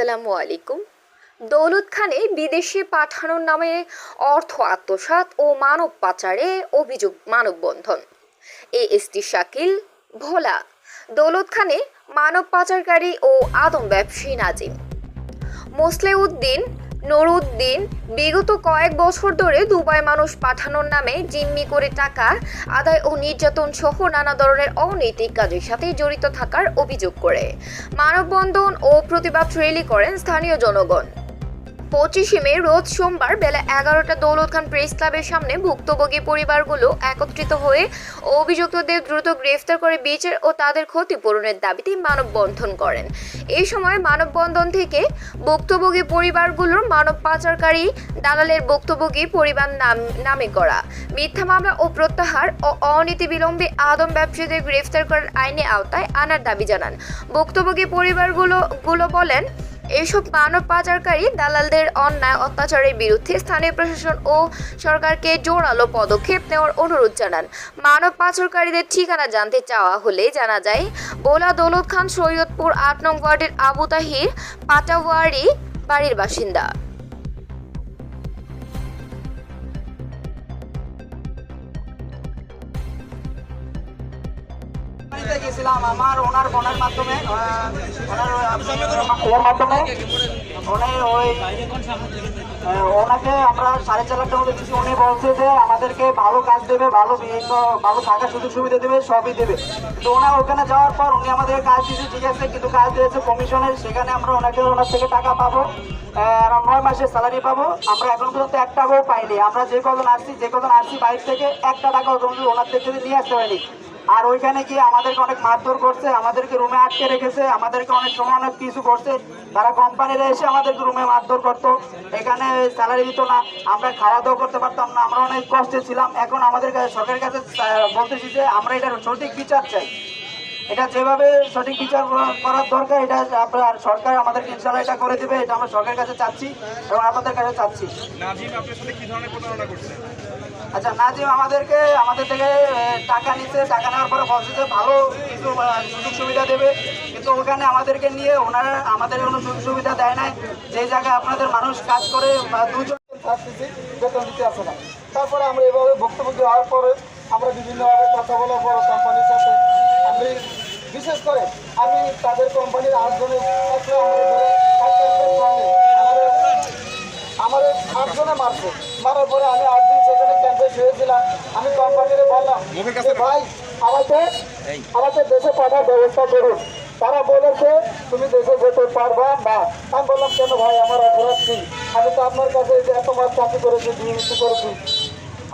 আসসালামু আলাইকুম। দৌলত খানে বিদেশে পাঠানোর নামে অর্থ আত্মসাত ও মানব পাচারে অভিযোগ মানববন্ধন। এ এস টি শাকিল, ভোলা, দৌলত খানে মানব পাচারকারী ও আদম ব্যবসায়ী নাজিম। মোসলেউদ্দিন নুরুদ্দিন, বিগত কয়েক বছর ধরে দুবাই মানুষ পাঠানোর নামে জিম্মি করে টাকা, আদায় ও নির্যাতন সহ নানা ধরনের অনৈতিক কাজের সাথে জড়িত থাকার অভিযোগ করে। মানববন্ধন ও প্রতিবাদ র্যালি করেন স্থানীয় জনগণ। পঁচিশে মে রোজ সোমবার বেলা এগারোটা দৌলত খান প্রেস ক্লাবের সামনে ভুক্তভোগী পরিবারগুলো একত্রিত হয়ে অভিযুক্তদের দ্রুত গ্রেফতার করে বিচার ও তাদের ক্ষতিপূরণের দাবিতে মানববন্ধন করেন। এই সময় মানববন্ধন থেকে ভুক্তভোগী পরিবারগুলোর মানব পাচারকারী দালালের ভুক্তভোগী পরিবার নাম, নামে করা। মিথ্যা মামলা ও প্রত্যাহার ও অনীতি বিলম্বে আদম ব্যবসায়ীদের গ্রেফতার করার আইনে আওতায় আনার দাবি জানান। ভুক্তভোগী পরিবারগুলো, গুলো বলেন এসব মানব পাচারকারী দালালদের অন্যায়, অত্যাচারের বিরুদ্ধে স্থানীয় প্রশাসন ও সরকারকে জোরালো পদক্ষেপ নেওয়ার অনুরোধ জানান। মানব পাচারকারীদের ঠিকানা জানতে চাওয়া হলে জানা যায়, বোলা দৌলত খান সৈয়দপুর আট নং ওয়ার্ডের আবু তাহির পাটাওয়ারি বাড়ির বাসিন্দা। গেছিলাম আমার ওনার বোনের মাধ্যমে ওনার মাধ্যমে? উনি ওই ওনাকে আমরা সাড়ে চার লাখ টাকা দিচ্ছি উনি বলছে যে আমাদেরকে ভালো কাজ দেবে ভালো বিভিন্ন ভালো থাকার সুযোগ সুবিধা দেবে সবই দেবে। তো ওনার ওখানে যাওয়ার পর উনি আমাদের কাজ দিয়েছে ঠিক আছে কিন্তু কাজ দিয়েছে কমিশনের সেখানে আমরা ওনাকে ওনার থেকে টাকা পাবো নয় মাসের স্যালারি পাবো। আমরা এখন পর্যন্ত এক টাকাও পাইনি। আমরা যে কজন আসছি যে কজন আসছি বাইরে থেকে একটা টাকাও পর্যন্ত ওনার থেকে নিয়ে আসতে হয়নি আর ওইখানে গিয়ে আমাদেরকে অনেক মারধর করছে, আমাদেরকে রুমে আটকে রেখেছে, আমাদেরকে অনেক সময় অনেক কিছু করছে। তারা কোম্পানিরা এসে আমাদেরকে রুমে মারধর করতো। এখানে স্যালারি দিত না, আমরা খাওয়া দাওয়া করতে পারতাম না, আমরা অনেক কষ্টে ছিলাম। এখন আমাদের কাছে সরকারের কাছে বলতেছি যে আমরা এটার সঠিক বিচার চাই। এটা যেভাবে সঠিক বিচার করার দরকার, এটা আপনার সরকার আমাদের ইনশাল্লাহ এটা করে দেবে, এটা আমরা সরকারের কাছে চাচ্ছি এবং আপনাদের কাছে চাচ্ছি। আপনার সাথে কি ধরনের প্রতারণা করছে আচ্ছা নাজিম, আমাদেরকে, আমাদের থেকে টাকা নিচ্ছে টাকা নেওয়ার পরে বলছে যে ভালো কিছু সুযোগ সুবিধা দেবে। কিন্তু ওখানে আমাদেরকে নিয়ে ওনারা আমাদের কোনো সুযোগ সুবিধা দেয় নাই। যে জায়গায় আপনাদের মানুষ কাজ করে দুজন বেতন দিতে আসে না। তারপরে আমরা এভাবে ভুক্তভোগী হওয়ার পরে আমরা বিভিন্নভাবে কথা বলার পর কোম্পানির সাথে আমি, বিশেষ করে আমি তাদের কোম্পানির আটজনের আমাদের আটজনে মারছে। মারার পরে আমি আট শুয়েছিলাম আমি কোম্পানিতে বললাম ভাই আমাকে আমাকে দেশে পাঠার ব্যবস্থা করুন। তারা বলেছে তুমি দেশে যেতে পারবা না। আমি বললাম কেন ভাই আমার অপরাধ কি? আমি তো আপনার কাছে এত মাস চাকরি করেছি দুর্নীতি করেছি।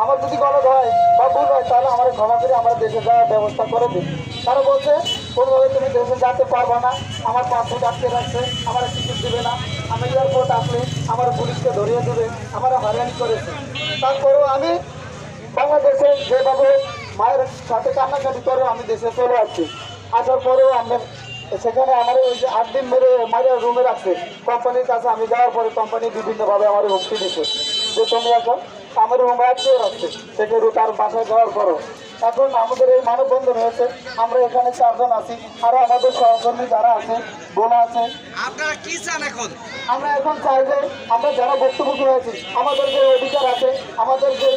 আমার যদি গলদ হয় বা ভুল হয় তাহলে আমার ক্ষমা করে আমার দেশে যাওয়ার ব্যবস্থা করে দিন। তারা বলছে কোনোভাবে তুমি দেশে যেতে পারবে না। আমার পাসপোর্ট আটকে রাখছে আমার টিকিট দিবে না। আমি এয়ারপোর্ট আসলে আমার পুলিশকে ধরিয়ে দেবে আমার হয়রানি করেছে। তারপরেও আমি বাংলাদেশে যেভাবে মায়ের সাথে কান্নাকাটি করে আমি দেশে চলে আসছি। আসার পরেও আমরা সেখানে আমার ওই যে আট দিন ধরে মায়ের রুমে রাখছে। কোম্পানির কাছে আমি যাওয়ার পরে কোম্পানি বিভিন্নভাবে আমার হুমকি দিচ্ছে যে তুমি এখন আমার রুমে আটকে রাখছে। সেখানে তার বাসায় যাওয়ার পরও। এখন আমাদের এই মানববন্ধন হয়েছে। আমরা এখানে চারজন আছি আরও আমাদের সহকর্মী যারা আছে বোনা আছে। আপনারা কি চান এখন? আমরা এখন চাই যে আমরা যারা ভুক্তভোগী হয়েছি আমাদের যে অধিকার আছে আমাদের যে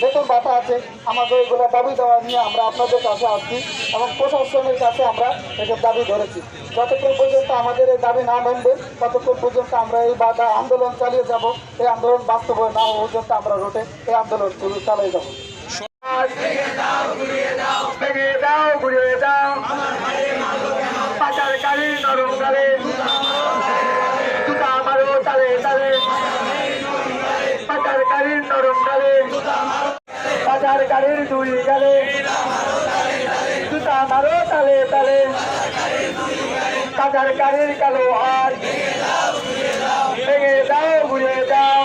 বেতন ভাতা আছে আমাদের এগুলো দাবি দেওয়া নিয়ে আমরা আপনাদের কাছে আসছি এবং প্রশাসনের কাছে আমরা এসব দাবি ধরেছি। যতক্ষণ পর্যন্ত আমাদের এই দাবি না মানবে ততক্ষণ পর্যন্ত আমরা এই বাধা আন্দোলন চালিয়ে যাব। এই আন্দোলন বাস্তবায়ন না হওয়া পর্যন্ত আমরা রোটে এই আন্দোলন চালিয়ে যাব। ভেঙে দাও ঘুরিয়ে দাও পাচারকারী নরম গালে জুতা মারো তালে তালে পাচারকারীর নরম গালে পাচারকারীর দুই গালে জুতা মারো তালে তালে পাচারকারীর কালো হার ভেঙে দাও ঘুরিয়ে দাও